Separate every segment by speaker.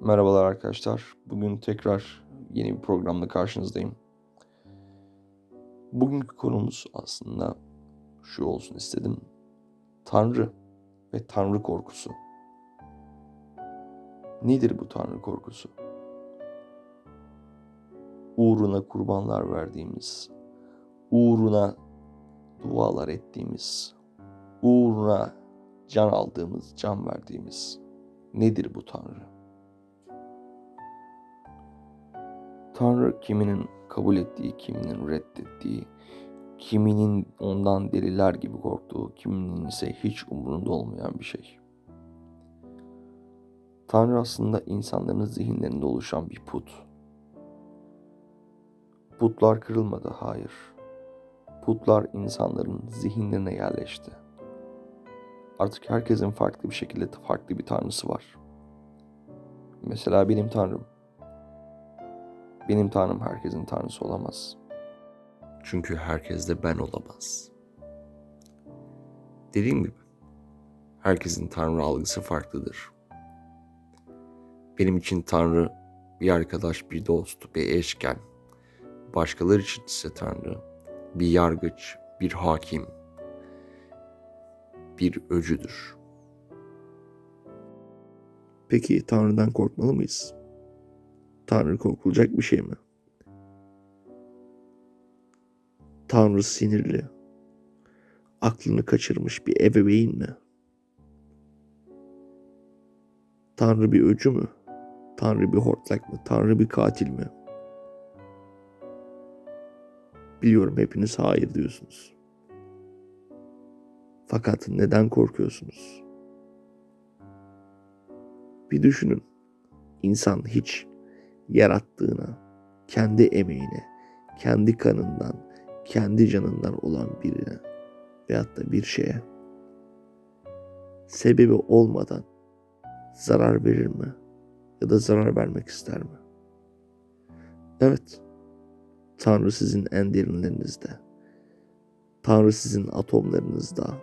Speaker 1: Merhabalar arkadaşlar. Bugün tekrar yeni bir programla karşınızdayım. Bugünkü konumuz aslında şu olsun istedim. Tanrı ve Tanrı korkusu. Nedir bu Tanrı korkusu? Uğruna kurbanlar verdiğimiz, uğruna dualar ettiğimiz, uğruna can aldığımız, can verdiğimiz nedir bu Tanrı? Tanrı kiminin kabul ettiği, kiminin reddettiği, kiminin ondan deliler gibi korktuğu, kiminin ise hiç umurunda olmayan bir şey. Tanrı aslında insanların zihinlerinde oluşan bir put. Putlar kırılmadı, hayır. Putlar insanların zihinlerine yerleşti. Artık herkesin farklı bir şekilde farklı bir tanrısı var. Mesela benim tanrım benim tanrım herkesin tanrısı olamaz. Çünkü herkes de ben olamaz. Dediğim gibi herkesin tanrı algısı farklıdır. Benim için tanrı bir arkadaş, bir dost, bir eşken. Başkaları için ise tanrı bir yargıç, bir hakim, bir öcüdür.
Speaker 2: Peki Tanrı'dan korkmalı mıyız? Tanrı korkulacak bir şey mi? Tanrı sinirli, aklını kaçırmış bir ebeveyn mi? Tanrı bir öcü mü? Tanrı bir hortlak mı? Tanrı bir katil mi? Biliyorum hepiniz hayır diyorsunuz. Fakat neden korkuyorsunuz? Bir düşünün. İnsan hiç yarattığına, kendi emeğine, kendi kanından, kendi canından olan birine veyahut da bir şeye sebebi olmadan zarar verir mi? Ya da zarar vermek ister mi? Evet. Tanrı sizin en derinlerinizde. Tanrı sizin atomlarınızda.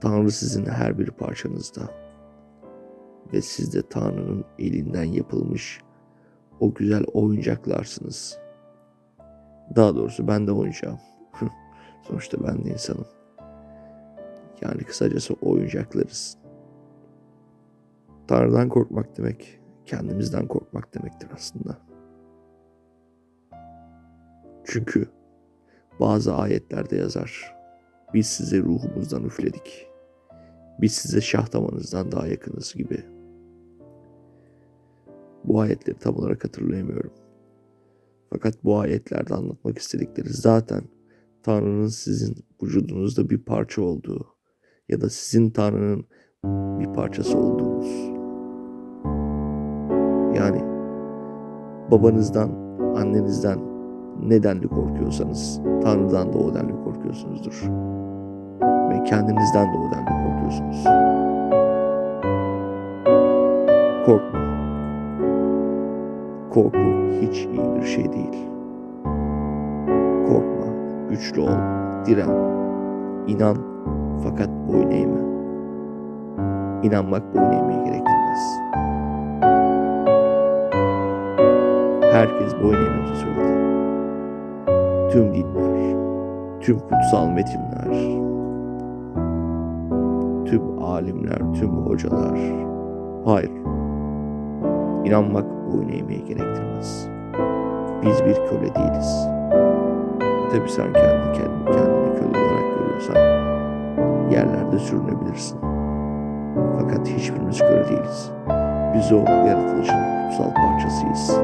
Speaker 2: Tanrı sizin her bir parçanızda. Ve siz de Tanrı'nın elinden yapılmış o güzel oyuncaklarsınız. Daha doğrusu ben de oyuncağım. Sonuçta ben de insanım. Yani kısacası oyuncaklarız. Tanrı'dan korkmak demek, kendimizden korkmak demektir aslında. Çünkü bazı ayetlerde yazar. Biz size ruhumuzdan üfledik. Biz size şah damanızdan daha yakınız gibi. Bu ayetleri tam olarak hatırlayamıyorum. Fakat bu ayetlerde anlatmak istedikleri zaten Tanrı'nın sizin vücudunuzda bir parça olduğu ya da sizin Tanrı'nın bir parçası olduğunuz. Yani babanızdan, annenizden ne denli korkuyorsanız Tanrı'dan da o denli korkuyorsunuzdur. Ve kendinizden de o denli korkuyorsunuz. Korkma. Korku hiç iyi bir şey değil. Korkma, güçlü ol, diren, inan fakat boyun eğme. İnanmak boyun eğmeyi gerektirmez. Herkes boyun eğmemizi söyledi. Tüm dinler, tüm kutsal metinler, tüm alimler, tüm hocalar. Hayır, İnanmak boyun eğmeyi gerektirmez. Biz bir köle değiliz. Tabi sen kendi kendini, kendini köle olarak görüyorsan yerlerde sürünebilirsin. Fakat hiçbirimiz köle değiliz. Biz o yaratılışın kutsal parçasıyız.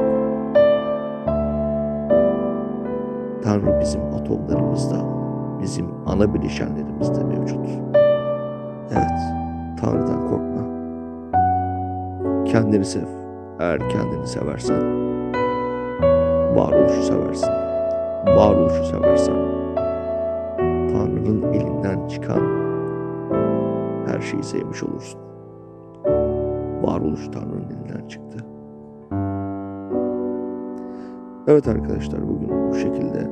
Speaker 2: Tanrı bizim atomlarımızda, bizim ana bileşenlerimizde mevcut. Evet, Tanrı'dan korkma. Kendini sev. Eğer kendini seversen, varoluşu seversin. Varoluşu seversen, Tanrı'nın elinden çıkan her şeyi sevmiş olursun. Varoluş Tanrı'nın elinden çıktı. Evet arkadaşlar bugün bu şekilde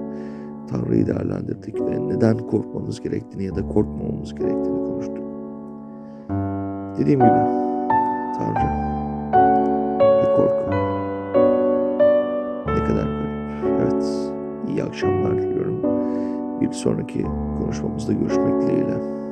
Speaker 2: Tanrı'yı değerlendirdik ve neden korkmamız gerektiğini ya da korkmamamız gerektiğini konuştuk. Dediğim gibi Tanrı Bir sonraki konuşmamızda görüşmek dileğiyle.